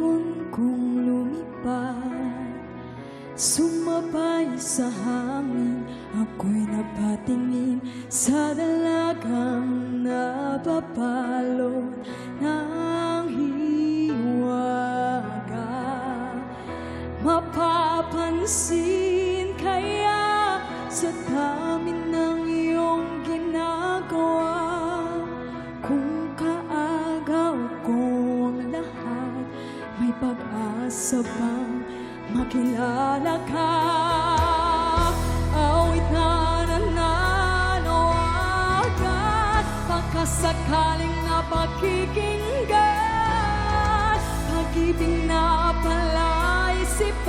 ibon kong lumipad Sumabay sa hangin. Ako'y napatingin Sa dalagang napabalot ng hiwaga. Mapapansin pag-asa bang makilala ka? Awit na nananawagan Pagkasakaling na pakikinggan Pag-ibig na palaisipan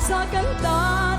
Sa kanta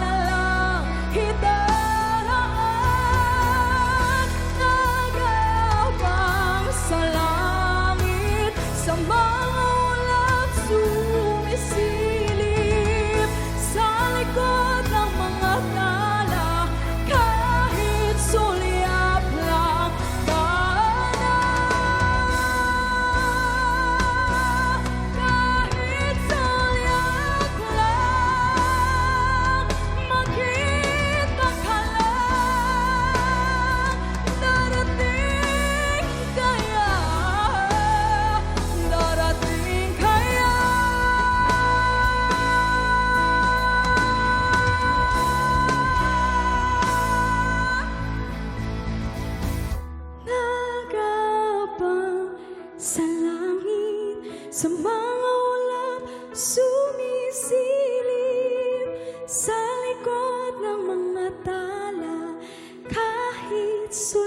sa mga ulap sumisilip sa likod ng mga tala kahit sumisilip